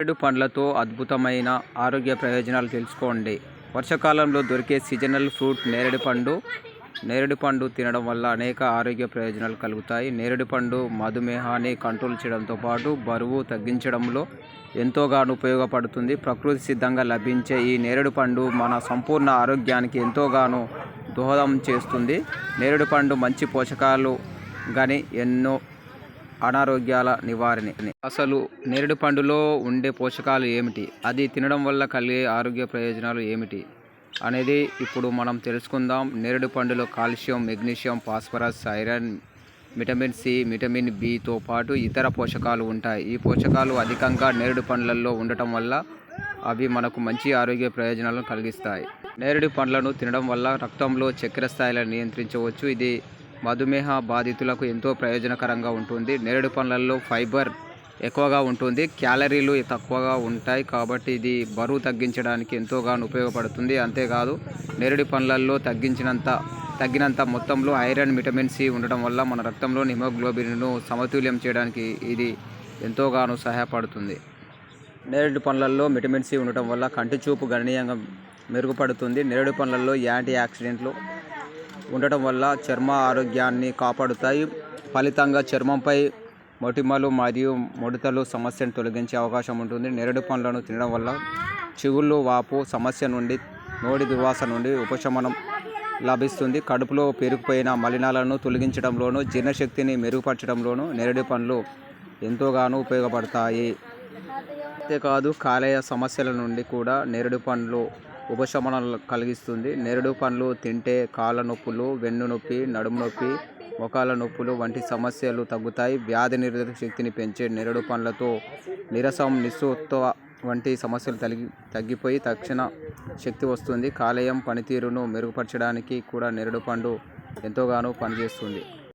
నేరేడు పండ్లతో అద్భుతమైన ఆరోగ్య ప్రయోజనాలు తెలుసుకోండి. వర్షాకాలంలో దొరికే సీజనల్ ఫ్రూట్ నేరేడు పండు నేరేడు పండు తినడం వల్ల అనేక ఆరోగ్య ప్రయోజనాలు కలుగుతాయి. నేరేడు పండు మధుమేహాన్ని కంట్రోల్ చేయడంతో పాటు బరువు తగ్గించడంలో ఎంతోగానో ఉపయోగపడుతుంది. ప్రకృతి సిద్ధంగా లభించే ఈ నేరేడు పండు మన సంపూర్ణ ఆరోగ్యానికి ఎంతోగానో దోహదం చేస్తుంది. నేరేడు పండు మంచి పోషకాలు కానీ ఎన్నో అనారోగ్యాల నివారణ. అసలు నేరేడు పండులో ఉండే పోషకాలు ఏమిటి? అది తినడం వల్ల కలిగే ఆరోగ్య ప్రయోజనాలు ఏమిటి? అనేది ఇప్పుడు మనం తెలుసుకుందాం. నేరేడు పండులో calcium magnesium phosphorus iron vitamin C vitamin బితో పాటు ఇతర పోషకాలు ఉంటాయి. ఈ పోషకాలు అధికంగా నేరేడు పండ్లలో ఉండటం వల్ల అవి మనకు మంచి ఆరోగ్య ప్రయోజనాలను కలిగిస్తాయి. నేరేడు పండ్లను తినడం వల్ల రక్తంలో చక్కెర స్థాయిలను నియంత్రించవచ్చు. ఇది మధుమేహ బాధితులకు ఎంతో ప్రయోజనకరంగా ఉంటుంది. నేరేడు పండ్లలో ఫైబర్ ఎక్కువగా ఉంటుంది. క్యాలరీలు తక్కువగా ఉంటాయి కాబట్టి ఇది బరువు తగ్గించడానికి ఎంతోగానో ఉపయోగపడుతుంది. అంతేకాదు నేరేడు పండ్లల్లో తగ్గించినంత తగ్గినంత మొత్తంలో ఐరన్ విటమిన్ సి ఉండడం వల్ల మన రక్తంలోని హిమోగ్లోబిన్ను సమతుల్యం చేయడానికి ఇది ఎంతోగానో సహాయపడుతుంది. నేరేడు పండ్లల్లో విటమిన్ సి ఉండటం వల్ల కంటి చూపు గణనీయంగా మెరుగుపడుతుంది. నేరేడు పండ్లల్లో యాంటీ ఆక్సిడెంట్లు ఉండటం వల్ల చర్మ ఆరోగ్యాన్ని కాపాడుతాయి. ఫలితంగా చర్మంపై మొటిమలు మరియు ముడతలు సమస్యను తొలగించే అవకాశం ఉంటుంది. నేరేడు పండ్లను తినడం వల్ల చిగుళ్ళు వాపు సమస్య నుండి నోడి దుర్వాస నుండి ఉపశమనం లభిస్తుంది. కడుపులో పేరుకుపోయిన మలినాలను తొలగించడంలోనూ జీర్ణశక్తిని మెరుగుపరచడంలోనూ నేరేడు పండ్లు ఎంతోగానో ఉపయోగపడతాయి. అంతేకాదు కాలేయ సమస్యల నుండి కూడా నేరేడు పండ్లు ఉపశమనం కలిగిస్తుంది. నేరేడు పండ్లు తింటే కాళ్ళ నొప్పులు వెన్ను నొప్పి నడుము నొప్పి మోకాళ్ళ నొప్పులు వంటి సమస్యలు తగ్గుతాయి. వ్యాధి నిరోధక శక్తిని పెంచే నేరేడు పండ్లతో నీరసం నిస్సత్వ వంటి సమస్యలు తగ్గి తగ్గిపోయి తక్షణ శక్తి వస్తుంది. కాలేయం పనితీరును మెరుగుపరచడానికి కూడా నేరేడు పండు ఎంతోగానో పనిచేస్తుంది.